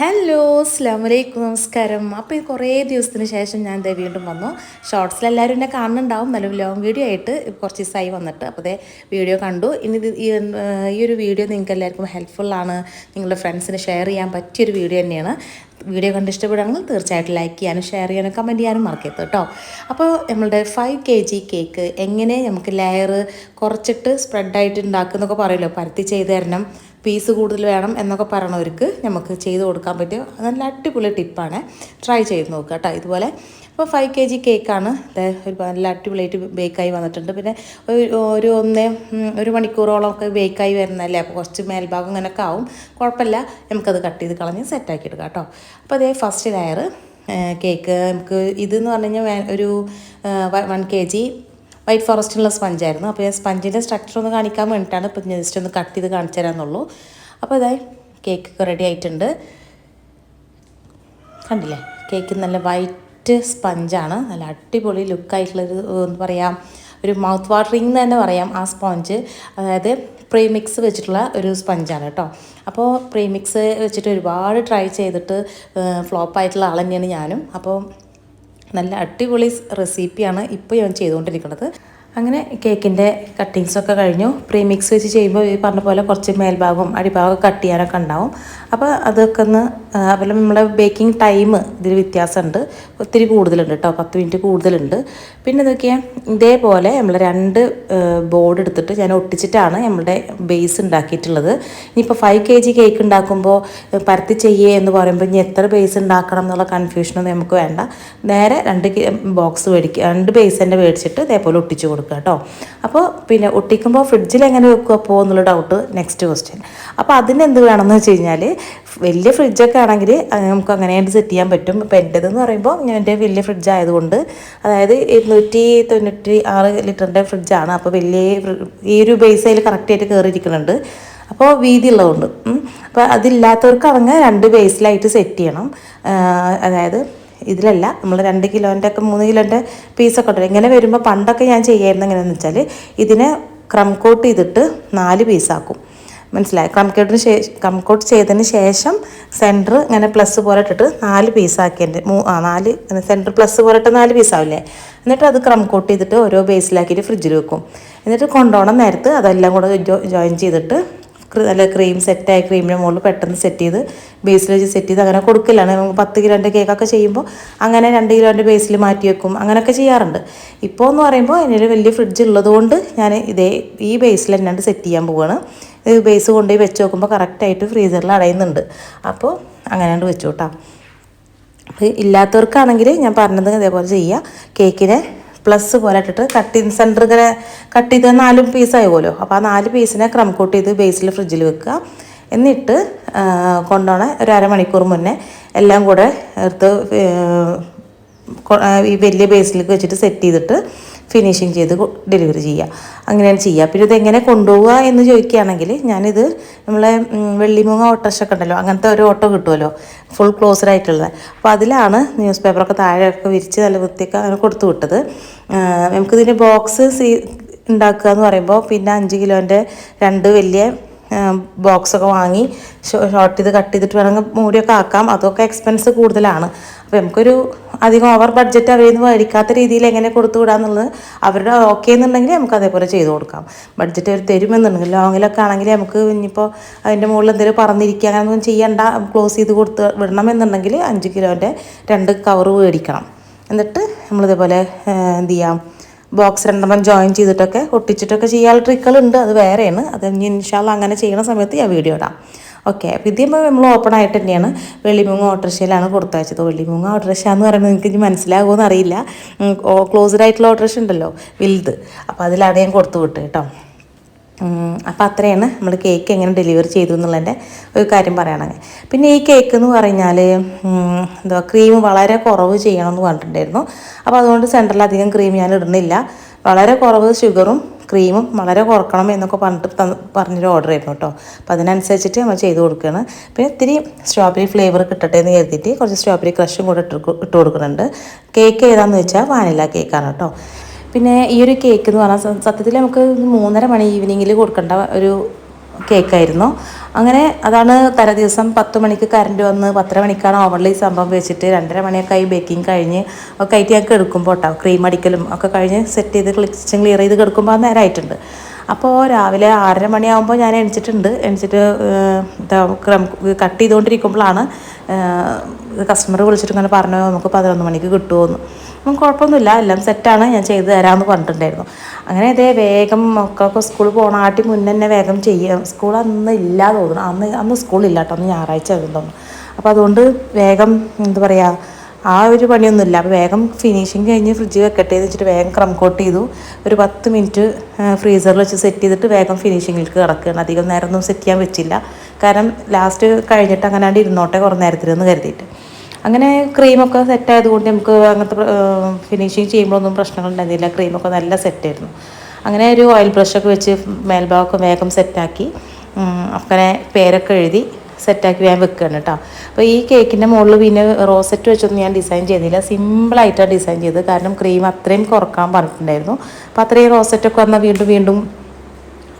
Hello അസ്ലാം വലൈക്കും നമസ്കാരം. അപ്പോൾ ഈ കുറേ ദിവസത്തിന് ശേഷം ഞാൻ ദേ വീണ്ടും വന്നു. ഷോർട്സിൽ എല്ലാവരും എന്നെ കാണുന്നുണ്ടാവും. നല്ല ലോങ് വീഡിയോ ആയിട്ട് കുറച്ച് ദിവസമായി വന്നിട്ട്. അപ്പോൾ ദേ വീഡിയോ കണ്ടു. ഇനി ഇത് ഈ ഒരു വീഡിയോ നിങ്ങൾക്ക് എല്ലാവർക്കും ഹെൽപ്ഫുള്ളാണ് നിങ്ങളുടെ ഫ്രണ്ട്സിന് ഷെയർ ചെയ്യാൻ പറ്റിയൊരു വീഡിയോ തന്നെയാണ്. വീഡിയോ കണ്ട് ഇഷ്ടപ്പെടുകയാണെങ്കിൽ തീർച്ചയായിട്ടും ലൈക്ക് ചെയ്യാനും ഷെയർ ചെയ്യാനും കമന്റ് ചെയ്യാനും മറക്കരുത് കേട്ടോ അപ്പോൾ നമ്മളുടെ ഫൈവ് കെ ജി കേക്ക് എങ്ങനെ നമുക്ക് ലെയർ കുറച്ചിട്ട് സ്പ്രെഡായിട്ട് ഉണ്ടാക്കുന്നൊക്കെ പറയുമല്ലോ. പരത്തി ചെയ്ത് തരണം. പീസ് കൂടുതൽ വേണം എന്നൊക്കെ പറയണവർക്ക് നമുക്ക് ചെയ്ത് കൊടുക്കാൻ പറ്റിയ നല്ല അടിപൊളി ടിപ്പാണ്. ട്രൈ ചെയ്ത് നോക്കുക കേട്ടോ ഇതുപോലെ അപ്പോൾ ഫൈവ് കെ ജി കേക്കാണ് ഒരു നല്ല അടിപൊളിയായിട്ട് ബേക്കായി വന്നിട്ടുണ്ട്. പിന്നെ ഒരു ഒന്ന് ഒരു മണിക്കൂറോളം ഒക്കെ ബേക്കായി വരുന്നതല്ലേ? അപ്പോൾ കുറച്ച് മേൽഭാഗം ഇങ്ങനെയൊക്കെ ആവും. കുഴപ്പമില്ല. നമുക്കത് കട്ട് ചെയ്ത് കളഞ്ഞ് സെറ്റാക്കി എടുക്കാം കേട്ടോ അപ്പോൾ അതേ ഫസ്റ്റ് ലെയർ കേക്ക് നമുക്ക് ഇതെന്ന് പറഞ്ഞു കഴിഞ്ഞാൽ ഒരു വൺ കെ ജി വൈറ്റ് ഫോറസ്റ്റിനുള്ള സ്പഞ്ചായിരുന്നു അപ്പോൾ ഞാൻ സ്പഞ്ചിന്റെ സ്ട്രക്ചർ ഒന്ന് കാണിക്കാൻ വേണ്ടിയിട്ടാണ് ഇപ്പോൾ ജസ്റ്റ് ഒന്ന് കട്ട് ചെയ്ത് കാണിച്ചു തരാമെന്നുള്ളൂ അപ്പോൾ ഇതായി കേക്ക് റെഡി ആയിട്ടുണ്ട്. കണ്ടില്ലേ? കേക്ക് നല്ല വൈറ്റ് സ്പഞ്ചാണ് നല്ല അടിപൊളി ലുക്കായിട്ടുള്ളൊരു എന്താ പറയുക ഒരു മൗത്ത് വാട്ടറിങ് എന്ന് തന്നെ പറയാം ആ സ്പോഞ്ച് അതായത് പ്രീമിക്സ് വെച്ചിട്ടുള്ള ഒരു സ്പഞ്ചാണ് കേട്ടോ. അപ്പോൾ പ്രീമിക്സ് വെച്ചിട്ട് ഒരുപാട് ട്രൈ ചെയ്തിട്ട് ഫ്ലോപ്പായിട്ടുള്ള ആൾ തന്നെയാണ് ഞാനും. അപ്പോൾ നല്ല അടിപൊളി റെസിപ്പിയാണ് ഇപ്പോൾ ഞാൻ ചെയ്തുകൊണ്ടിരിക്കുന്നത്. അങ്ങനെ കേക്കിന്റെ കട്ടിങ്സൊക്കെ കഴിഞ്ഞു. പ്രീമിക്സ് വെച്ച് ചെയ്യുമ്പോൾ ഈ പറഞ്ഞ പോലെ കുറച്ച് മേൽഭാഗവും അടിഭാഗവും കട്ട് ചെയ്യാനൊക്കെ ഉണ്ടാവും. അപ്പോൾ അതൊക്കെ ഒന്ന് അതുപോലെ നമ്മുടെ ബേക്കിംഗ് ടൈം ഇതിൽ വ്യത്യാസമുണ്ട്. ഒത്തിരി കൂടുതലുണ്ട് കേട്ടോ പത്ത് മിനിറ്റ് കൂടുതലുണ്ട്. പിന്നെ ഇതൊക്കെ ഇതേപോലെ നമ്മൾ രണ്ട് ബോർഡ് എടുത്തിട്ട് ഞാൻ ഒട്ടിച്ചിട്ടാണ് നമ്മളുടെ ബേസ് ഉണ്ടാക്കിയിട്ടുള്ളത്. ഇനിയിപ്പോൾ ഫൈവ് കെ ജി കേക്ക് ഉണ്ടാക്കുമ്പോൾ പരത്തി ചെയ്യേ എന്ന് പറയുമ്പോൾ ഇനി എത്ര ബേസ് ഉണ്ടാക്കണം എന്നുള്ള കൺഫ്യൂഷനൊന്നും നമുക്ക് വേണ്ട. നേരെ രണ്ട് ബോക്സ് മേടിക്കുക രണ്ട് ബേസ് തന്നെ മേടിച്ചിട്ട് ഇതേപോലെ ഒട്ടിച്ച് കൊടുക്കുക കേട്ടോ. അപ്പോൾ പിന്നെ ഒട്ടിക്കുമ്പോൾ ഫ്രിഡ്ജിൽ എങ്ങനെ വെക്കുക അപ്പോൾ എന്നുള്ള ഡൗട്ട് നെക്സ്റ്റ് ക്വസ്റ്റ്യൻ അപ്പോൾ അതിനെന്ത് വേണമെന്ന് വെച്ച് കഴിഞ്ഞാൽ വലിയ ഫ്രിഡ്ജൊക്കെ ആണെങ്കിൽ നമുക്ക് അങ്ങനെയായിട്ട് സെറ്റ് ചെയ്യാൻ പറ്റും. ഇപ്പോൾ എന്റെതെന്ന് പറയുമ്പോൾ ഞാൻ എന്റെ വലിയ ഫ്രിഡ്ജ് ആയതുകൊണ്ട് അതായത് ഇരുന്നൂറ്റി തൊണ്ണൂറ്റി ആറ് ലിറ്ററിന്റെ ഫ്രിഡ്ജാണ് അപ്പോൾ വലിയ ഈ ഒരു ബേസ് അതിൽ കറക്റ്റായിട്ട് കയറിയിരിക്കുന്നുണ്ട് അപ്പോൾ വീതി ഉള്ളതുകൊണ്ട് ഉം. അപ്പോൾ അതില്ലാത്തവർക്ക് അവങ്ങ് രണ്ട് ബേസിലായിട്ട് സെറ്റ് ചെയ്യണം. അതായത് ഇതിലല്ല നമ്മൾ രണ്ട് കിലോന്റെ ഒക്കെ മൂന്ന് കിലോന്റെ പീസൊക്കെ ഉണ്ടല്ലോ. ഇങ്ങനെ വരുമ്പോൾ പണ്ടൊക്കെ ഞാൻ ചെയ്യായിരുന്നു എങ്ങനെയാണെന്ന് വെച്ചാൽ ഇതിനെ ക്രം കോട്ട് ചെയ്തിട്ട് നാല് പീസാക്കും മനസ്സിലായി? ക്രം കോട്ടിന് ശേഷം ക്രം കോട്ട് ചെയ്തതിന് ശേഷം സെന്റർ ഇങ്ങനെ പ്ലസ് പോലെ ഇട്ടിട്ട് നാല് പീസാക്കിയതിന്റെ മൂ ആ നാല് സെന്റർ പ്ലസ് പോലെ ഇട്ട് നാല് പീസാവില്ലേ എന്നിട്ട് അത് ക്രം കോട്ട് ചെയ്തിട്ട് ഓരോ ബേസിലാക്കിയിട്ട് ഫ്രിഡ്ജിൽ വെക്കും. എന്നിട്ട് കൊണ്ടുപോകണം നേരത്ത് അതെല്ലാം കൂടെ ജോയിൻ ചെയ്തിട്ട് നല്ല ക്രീം സെറ്റായ ക്രീമിന്റെ മുകളിൽ പെട്ടെന്ന് സെറ്റ് ചെയ്ത് ബേസിൽ വെച്ച് സെറ്റ് ചെയ്ത് അങ്ങനെ കൊടുക്കലാണ്. പത്ത് കിലോന്റെ കേക്കൊക്കെ ചെയ്യുമ്പോൾ അങ്ങനെ രണ്ട് കിലോന്റെ ബേസിൽ മാറ്റി വെക്കും. അങ്ങനെയൊക്കെ ചെയ്യാറുണ്ട്. ഇപ്പോൾ എന്ന് പറയുമ്പോൾ അതിനൊരു വലിയ ഫ്രിഡ്ജ് ഉള്ളതുകൊണ്ട് ഞാൻ ഇതേ ഈ ബേസിൽ തന്നെയാണ് സെറ്റ് ചെയ്യാൻ പോവുകയാണ് ഇത് ബേസ് കൊണ്ടുപോയി വെച്ച് നോക്കുമ്പോൾ കറക്റ്റായിട്ട് ഫ്രീസറിൽ അടയുന്നുണ്ട്. അപ്പോൾ അങ്ങനെയാണ് വെച്ചു കേട്ടോ അപ്പോൾ ഇല്ലാത്തവർക്കാണെങ്കിൽ ഞാൻ പറഞ്ഞത് ഇതേപോലെ ചെയ്യുക കേക്കിനെ പ്ലസ് പോലെ ഇട്ടിട്ട് കട്ട് ചെയ്ത് സെന്റർ ഇങ്ങനെ കട്ട് ചെയ്ത് നാല് പീസാകുമല്ലോ അപ്പോൾ ആ നാല് പീസിനെ ക്രം കൂട്ട് ചെയ്ത് ബേസിൽ ഫ്രിഡ്ജിൽ വെക്കുക. എന്നിട്ട് കൊണ്ടുപോണ ഒരു അരമണിക്കൂർ മുന്നേ എല്ലാം കൂടെ എടുത്ത് ഈ വലിയ ബേസിലേക്ക് വെച്ചിട്ട് സെറ്റ് ചെയ്തിട്ട് ഫിനിഷിങ് ചെയ്ത് ഡെലിവറി ചെയ്യുക. അങ്ങനെയാണ് ചെയ്യുക. പിന്നെ ഇതെങ്ങനെ കൊണ്ടുപോവുക എന്ന് ചോദിക്കുകയാണെങ്കിൽ ഞാനിത് നമ്മളെ വെള്ളിമുങ്ങ ഓട്ടോഷൊക്കെ ഉണ്ടല്ലോ അങ്ങനത്തെ ഒരു ഓട്ടോ കിട്ടുമല്ലോ. ഫുൾ ക്ലോസ്ഡ് ആയിട്ടുള്ളത്. അപ്പോൾ അതിലാണ് ന്യൂസ് പേപ്പറൊക്കെ താഴെയൊക്കെ വിരിച്ച് നല്ല വൃത്തിയൊക്കെ അങ്ങനെ കൊടുത്തു വിട്ടത്. നമുക്കിതിന്റെ ബോക്സ് സീ ഉണ്ടാക്കുക എന്ന് പറയുമ്പോൾ പിന്നെ അഞ്ച് കിലോന്റെ രണ്ട് വലിയ ബോക്സൊക്കെ വാങ്ങി ഷോർട്ട് ചെയ്ത് കട്ട് ചെയ്തിട്ട് വേണമെങ്കിൽ മൂടിയൊക്കെ ആക്കാം. അതൊക്കെ എക്സ്പെൻസ് കൂടുതലാണ്. അപ്പോൾ നമുക്കൊരു അധികം ഓവർ ബഡ്ജറ്റ് അവരിൽ നിന്ന് മേടിക്കാത്ത രീതിയിൽ എങ്ങനെ കൊടുത്തു വിടാന്നുള്ളത് അവരുടെ ഓക്കെ എന്നുണ്ടെങ്കിൽ നമുക്ക് അതേപോലെ ചെയ്തു കൊടുക്കാം. ബഡ്ജറ്റ് അവർ തരുമെന്നുണ്ടെങ്കിൽ ലോങ്ങിലൊക്കെ ആണെങ്കിൽ നമുക്ക് ഇനിയിപ്പോൾ അതിന്റെ മുകളിൽ എന്തെങ്കിലും പറഞ്ഞിരിക്കുക അങ്ങനെയൊന്നും ചെയ്യണ്ട ക്ലോസ് ചെയ്ത് കൊടുത്ത് വിടണമെന്നുണ്ടെങ്കിൽ അഞ്ച് കിലോന്റെ രണ്ട് കവറ് മേടിക്കണം. എന്നിട്ട് നമ്മളിതേപോലെ എന്ത് ചെയ്യാം? ബോക്സ് രണ്ടെണ്ണം ജോയിൻ ചെയ്തിട്ടൊക്കെ ഒട്ടിച്ചിട്ടൊക്കെ ചെയ്യാനുള്ള ട്രിക്കുകളുണ്ട് അത് വേറെയാണ്. അത് ഇനി ഇൻഷാല്ല അങ്ങനെ ചെയ്യുന്ന സമയത്ത് ഞാൻ വീഡിയോ ഇടാം. ഓക്കെ അപ്പോൾ ഇതിപ്പോൾ നമ്മൾ ഓപ്പൺ ആയിട്ട് തന്നെയാണ്. വെള്ളിമൂങ്ങ ഓട്ടോറിക്ഷയിലാണ് കൊടുത്തയച്ചത്. വെള്ളിമൂങ്ങ ഓട്ടോറിക്ഷ എന്ന് പറയുന്നത് നിങ്ങൾക്ക് ഇനി മനസ്സിലാകുമോ അറിയില്ല ക്ലോസ്ഡ് ആയിട്ടുള്ള ഓട്ടോറിക്ഷ ഉണ്ടല്ലോ വലുത്. അപ്പോൾ അതിലാണ് ഞാൻ കൊടുത്തു വിട്ടത് കേട്ടോ. അപ്പോൾ അത്രയാണ് നമ്മൾ കേക്ക് എങ്ങനെ ഡെലിവറി ചെയ്തു എന്നുള്ളതിന്റെ ഒരു കാര്യം പറയുകയാണെങ്കിൽ പിന്നെ ഈ കേക്ക് എന്ന് പറഞ്ഞാൽ എന്താ ക്രീം വളരെ കുറവ് ചെയ്യണമെന്ന് പറഞ്ഞിട്ടുണ്ടായിരുന്നു. അപ്പോൾ അതുകൊണ്ട് സെന്ററിൽ അധികം ക്രീം ഞാൻ ഇടുന്നില്ല. വളരെ കുറവ് ഷുഗറും ക്രീമും വളരെ കുറക്കണം എന്നൊക്കെ പറഞ്ഞിട്ട് തന്ന് പറഞ്ഞൊരു ഓർഡർ ആയിരുന്നു കേട്ടോ അപ്പോൾ അതിനനുസരിച്ചിട്ട് നമ്മൾ ചെയ്ത് കൊടുക്കുകയാണ് പിന്നെ ഇത്തിരി സ്ട്രോബെറി ഫ്ലേവർ കിട്ടട്ടെ എന്ന് കരുതിയിട്ട് കുറച്ച് സ്ട്രോബെറി ക്രഷും കൂടെ ഇട്ട് ഇട്ട് കൊടുക്കുന്നുണ്ട്. കേക്ക് ഏതാണെന്ന് വെച്ചാൽ വാനില കേക്കാണ് കേട്ടോ പിന്നെ ഈ ഒരു കേക്ക് എന്ന് പറഞ്ഞാൽ സത്യത്തിൽ നമുക്ക് മൂന്നര മണി ഈവനിങ്ങിൽ കൊടുക്കേണ്ട ഒരു കേക്കായിരുന്നു അങ്ങനെ അതാണ് തലേ ദിവസം പത്ത് മണിക്ക് കറണ്ട് വന്ന് പത്തര മണിക്കാണ് ഓവനിൽ ഈ സംഭവം വെച്ചിട്ട് രണ്ടര മണിയൊക്കെ ആയി ബേക്കിംഗ് കഴിഞ്ഞ് ഒക്കെ ആയിട്ട് ഞങ്ങൾക്ക് എടുക്കുമ്പോൾ കേട്ടോ ക്രീം അടിക്കലും ഒക്കെ കഴിഞ്ഞ് സെറ്റ് ചെയ്ത് കിച്ചൺ ക്ലിയർ ചെയ്ത് കിടക്കുമ്പോൾ നേരമായിട്ടുണ്ട് അപ്പോൾ രാവിലെ ആറര മണിയാകുമ്പോൾ ഞാൻ എണിച്ചിട്ടുണ്ട്. എണിച്ചിട്ട് കട്ട് ചെയ്തുകൊണ്ടിരിക്കുമ്പോഴാണ് കസ്റ്റമർ വിളിച്ചിട്ട് ഇങ്ങനെ പറഞ്ഞു നമുക്ക് പതിനൊന്ന് മണിക്ക് കിട്ടുമോയെന്ന് അപ്പം കുഴപ്പമൊന്നുമില്ല എല്ലാം സെറ്റാണ് ഞാൻ ചെയ്തു തരാമെന്ന് പറഞ്ഞിട്ടുണ്ടായിരുന്നു. അങ്ങനെ ഇതേ വേഗം മക്കൾക്ക് സ്കൂളിൽ ആട്ടി മുന്നേ തന്നെ വേഗം ചെയ്യാം. സ്കൂൾ അന്ന് ഇല്ല തോന്നുന്നു. അന്ന് അന്ന് സ്കൂളില്ല കേട്ടോ അന്ന് ഞായറാഴ്ച ആയിരുന്നു തോന്നുന്നു. അപ്പോൾ അതുകൊണ്ട് വേഗം എന്താ പറയുക ആ ഒരു പണിയൊന്നുമില്ല. അപ്പോൾ വേഗം ഫിനിഷിങ് കഴിഞ്ഞ് ഫ്രിഡ്ജ് വെക്കട്ടെ എന്ന് വെച്ചിട്ട് വേഗം ക്രം കോട്ട് ചെയ്തു. ഒരു പത്ത് മിനിറ്റ് ഫ്രീസറിൽ വെച്ച് സെറ്റ് ചെയ്തിട്ട് വേഗം ഫിനിഷിങ്ങിലേക്ക് കിടക്കുകയാണ്. അധികം നേരമൊന്നും സെറ്റ് ചെയ്യാൻ വെച്ചില്ല. കാരണം ലാസ്റ്റ് കഴിഞ്ഞിട്ട് അങ്ങനെ ഇരുന്നോട്ടെ കുറേ നേരത്തിലെന്ന് കരുതിയിട്ട്. അങ്ങനെ ക്രീമൊക്കെ സെറ്റ് ആയതുകൊണ്ട് നമുക്ക് അങ്ങനത്തെ ഫിനിഷിങ് ചെയ്യുമ്പോഴൊന്നും പ്രശ്നങ്ങളുണ്ടായിരുന്നില്ല. ക്രീമൊക്കെ നല്ല സെറ്റായിരുന്നു അങ്ങനെ ഒരു ഓയിൽ ബ്രഷൊക്കെ വെച്ച് മേൽഭാഗമൊക്കെ വേഗം സെറ്റാക്കി അങ്ങനെ പേരൊക്കെ എഴുതി സെറ്റാക്കി ഞാൻ വെക്കുകയാണ് കേട്ടോ. അപ്പോൾ ഈ കേക്കിന്റെ മുകളിൽ പിന്നെ റോസെറ്റ് വെച്ചൊന്നും ഞാൻ ഡിസൈൻ ചെയ്തില്ല. സിമ്പിളായിട്ടാണ് ഡിസൈൻ ചെയ്തത്. കാരണം ക്രീം അത്രയും കുറയ്ക്കാൻ പറഞ്ഞിട്ടുണ്ടായിരുന്നു. അപ്പോൾ അത്രയും റോസെറ്റൊക്കെ വന്നാൽ വീണ്ടും വീണ്ടും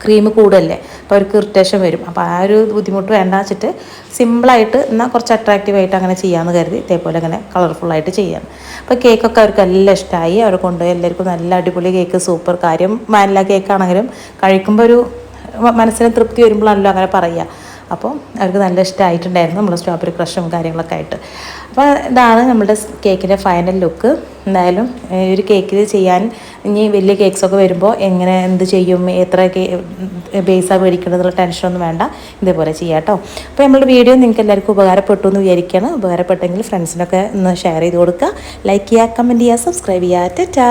ക്രീം കൂടല്ലേ അപ്പോൾ അവർക്ക് ഇറിറ്റേഷൻ വരും. അപ്പോൾ ആ ഒരു ബുദ്ധിമുട്ട് വേണ്ട വെച്ചിട്ട് സിമ്പിളായിട്ട് എന്നാൽ കുറച്ച് അട്രാക്റ്റീവായിട്ട് അങ്ങനെ ചെയ്യാമെന്ന് കരുതി ഇതേപോലെ അങ്ങനെ കളർഫുള്ളായിട്ട് ചെയ്യാം അപ്പോൾ കേക്കൊക്കെ അവർക്ക് എല്ലാം ഇഷ്ടമായി അവർ കൊണ്ടുപോയി എല്ലാവർക്കും നല്ല അടിപൊളി കേക്ക് സൂപ്പർ കാര്യം വാനില കേക്കാണെങ്കിലും കഴിക്കുമ്പോൾ ഒരു മനസ്സിന് തൃപ്തി വരുമ്പോഴാണല്ലോ അങ്ങനെ പറയുക. അപ്പോൾ അവർക്ക് നല്ല ഇഷ്ടമായിട്ടുണ്ടായിരുന്നു നമ്മൾ സ്ട്രോബെറി ക്രഷും കാര്യങ്ങളൊക്കെ ആയിട്ട്. അപ്പോൾ ഇതാണ് നമ്മുടെ കേക്കിന്റെ ഫൈനൽ ലുക്ക് എന്തായാലും ഒരു കേക്കിൽ ചെയ്യാൻ ഇനി വലിയ കേക്ക്സൊക്കെ വരുമ്പോൾ എങ്ങനെ എന്ത് ചെയ്യും എത്ര കേ മേടിക്കുന്നത് എന്നുള്ള ടെൻഷനൊന്നും വേണ്ട. ഇതേപോലെ ചെയ്യാം കേട്ടോ. അപ്പോൾ നമ്മുടെ വീഡിയോ നിങ്ങൾക്ക് എല്ലാവർക്കും ഉപകാരപ്പെട്ടു എന്ന് വിചാരിക്കുകയാണ് ഉപകാരപ്പെട്ടെങ്കിൽ ഫ്രണ്ട്സിനൊക്കെ ഒന്ന് ഷെയർ ചെയ്ത് കൊടുക്കുക. ലൈക്ക് ചെയ്യുക കമന്റ് ചെയ്യുക സബ്സ്ക്രൈബ് ചെയ്യുക. ടാ